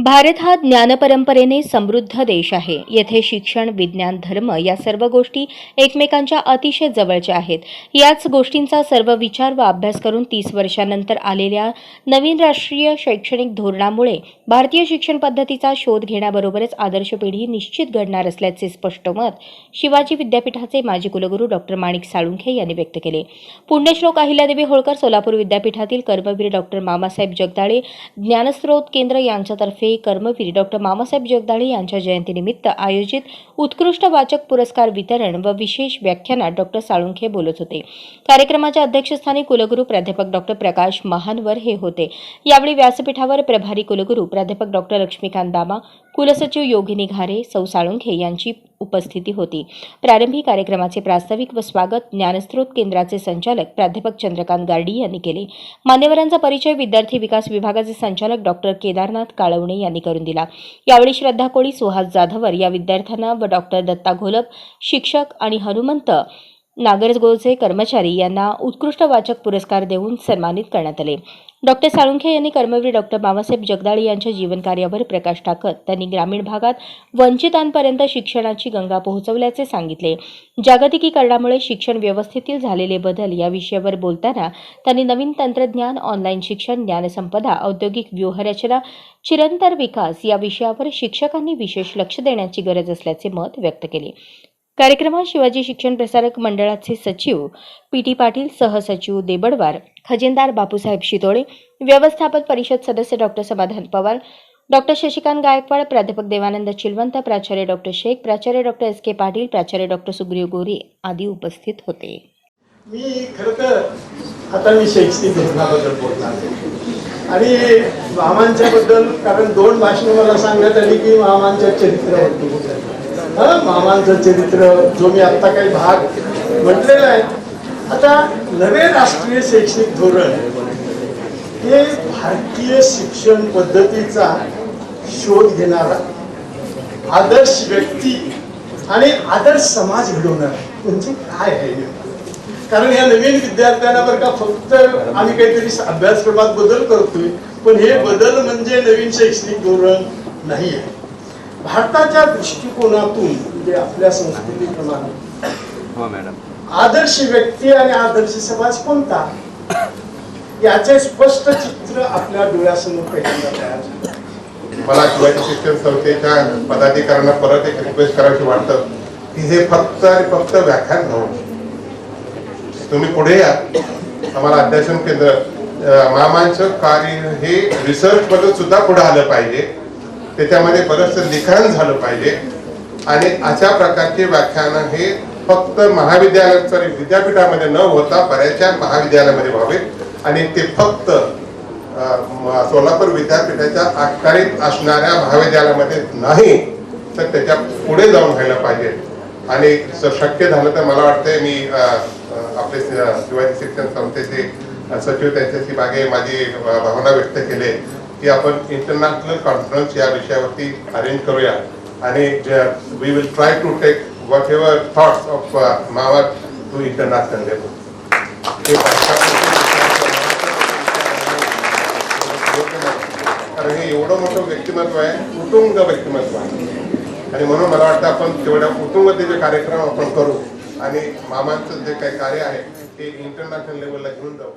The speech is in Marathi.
भारत हा ज्ञानपरंपरेने समृद्ध देश आहे. येथे शिक्षण विज्ञान धर्म या सर्व गोष्टी एकमेकांच्या अतिशय जवळच्या आहेत. याच गोष्टींचा सर्व विचार व अभ्यास करून तीस वर्षानंतर आलेल्या नवीन राष्ट्रीय शैक्षणिक धोरणामुळे भारतीय शिक्षण पद्धतीचा शोध घेण्याबरोबरच आदर्श पिढी निश्चित घडणार असल्याचे स्पष्ट मत शिवाजी विद्यापीठाचे माजी कुलगुरू डॉक्टर माणिक साळुंखे यांनी व्यक्त केले. पुण्यश्लोक अहिल्यादेवी होळकर सोलापूर विद्यापीठातील कर्मवीर डॉक्टर मामासाहेब जगदाळे ज्ञानस्रोत केंद्र यांच्यातर्फे कर्मवीर डॉक्टर मामासाहेब जगदाळे यांच्या जयंतीनिमित्त आयोजित उत्कृष्ट वाचक पुरस्कार वितरण व विशेष व्याख्यानात डॉक्टर साळुंखे बोलत होते. कार्यक्रमाच्या अध्यक्षस्थानी कुलगुरू प्राध्यापक डॉक्टर प्रकाश महानवर हे होते. यावेळी व्यासपीठावर प्रभारी कुलगुरू प्राध्यापक डॉक्टर लक्ष्मीकांत दामा कुलसचिव योगिनी घारे सौ साळुंखे यांची उपस्थिती होती. प्रारंभी कार्यक्रमाचे प्रास्ताविक व स्वागत ज्ञानस्रोत केंद्राचे संचालक प्राध्यापक चंद्रकांत गार्डी यांनी केले. मान्यवरांचा परिचय विद्यार्थी विकास विभागाचे संचालक डॉक्टर केदारनाथ काळवणे यांनी करून दिला. यावेळी श्रद्धा कोळी सुहास जाधवर या विद्यार्थ्यांना व डॉक्टर दत्ता घोलप शिक्षक आणि हनुमंत नागरगोचे कर्मचारी यांना उत्कृष्ट वाचक पुरस्कार देऊन सन्मानित करण्यात आले. डॉक्टर साळुंखे यांनी कर्मवीर डॉक्टर बाबासाहेब जगदाळे यांच्या जीवनकार्यावर प्रकाश टाकत त्यांनी ग्रामीण भागात वंचितांपर्यंत शिक्षणाची गंगा पोहोचवल्याचे सांगितले. जागतिकीकरणामुळे शिक्षण व्यवस्थेतील झालेले बदल या विषयावर बोलताना त्यांनी नवीन तंत्रज्ञान ऑनलाईन शिक्षण ज्ञानसंपदा औद्योगिक व्यूहरचना चिरंतर विकास या विषयावर शिक्षकांनी विशेष लक्ष देण्याची गरज असल्याचे मत व्यक्त केले. कार्यक्रमात शिवाजी शिक्षण प्रसारक मंडळाचे सचिव पी टी पाटील सहसचिव देबडवार खजिनदार बापूसाहेब शितोळे व्यवस्थापन परिषद सदस्य डॉक्टर समाधान पवार डॉक्टर शशिकांत गायकवाड प्राध्यापक देवानंद चिलवंत प्राचार्य डॉक्टर शेख प्राचार्य डॉक्टर एस के पाटील प्राचार्य डॉक्टर सुग्रीव गोरे आदी उपस्थित होते. मी खरं तर आता मी शैक्षणिक धोरणाबद्दल बोलणार आणि महामांच्याबद्दल कारण दोन भाषणं मला सांगण्यात आली की महामांच्या चरित्रावरती मामांचं चरित्र जो मी आत्ता काही भाग म्हटलेला आहे. आता नवे राष्ट्रीय शैक्षणिक धोरण हे भारतीय शिक्षण पद्धतीचा शोध घेणारा आदर्श व्यक्ती आणि आदर्श समाज घडवणार म्हणजे काय आहे कारण या नवीन विद्यार्थ्यांना बरं का फक्त आम्ही काहीतरी अभ्यासक्रमात बदल करतोय पण हे बदल म्हणजे नवीन शैक्षणिक धोरण नाही आहे भारताच्या दृष्टिकोनातून म्हणजे आपल्या संस्कृतीप्रमाणे हो मॅडम. आदर्श व्यक्ती आणि आदर्श समाज कोणता? याचे स्पष्ट चित्र आपल्या डोळ्यासमोर पहिल्यांदा तयार झालं. मला शिवाजी शिक्षण संस्थेच्या पदाधिकाऱ्यांना परत एक रिक्वेस्ट करायची वाटतं की हे फक्त आणि फक्त व्याख्यान नव्हतं तुम्ही पुढे या. आम्हाला अध्यासन केंद्र मामांचं कार्य हे रिसर्च मध्ये सुद्धा पुढे आलं पाहिजे. त्याच्यामध्ये बरंचसं लिखाण झालं पाहिजे. आणि अशा प्रकारचे व्याख्यानं हे फक्त महाविद्यालय सॉरी विद्यापीठामध्ये न होता बऱ्याचशा महाविद्यालयामध्ये व्हावे. आणि ते फक्त सोलापूर विद्यापीठाच्या आकारीत असणाऱ्या महाविद्यालयामध्ये नाही तर त्याच्या पुढे जाऊन व्हायला पाहिजे. आणि जर शक्य झालं तर मला वाटतंय मी आपले शिवाजी शिक्षण संस्थेचे सचिव त्यांच्याशी मागे माझी भावना व्यक्त केली की आपण इंटरनॅशनल कॉन्फरन्स या विषयावरती अरेंज करूया. आणि we will try to take whatever thoughts of मावा टू इंटरनॅशनल लेवल कारण हे एवढं मोठं व्यक्तिमत्व आहे कुटुंब व्यक्तिमत्व आहे. आणि म्हणून मला वाटतं आपण तेवढ्या कुटुंबाचे कार्यक्रम आपण करू. आणि मामांचं जे काही कार्य आहे ते इंटरनॅशनल लेवलला घेऊन जाऊ.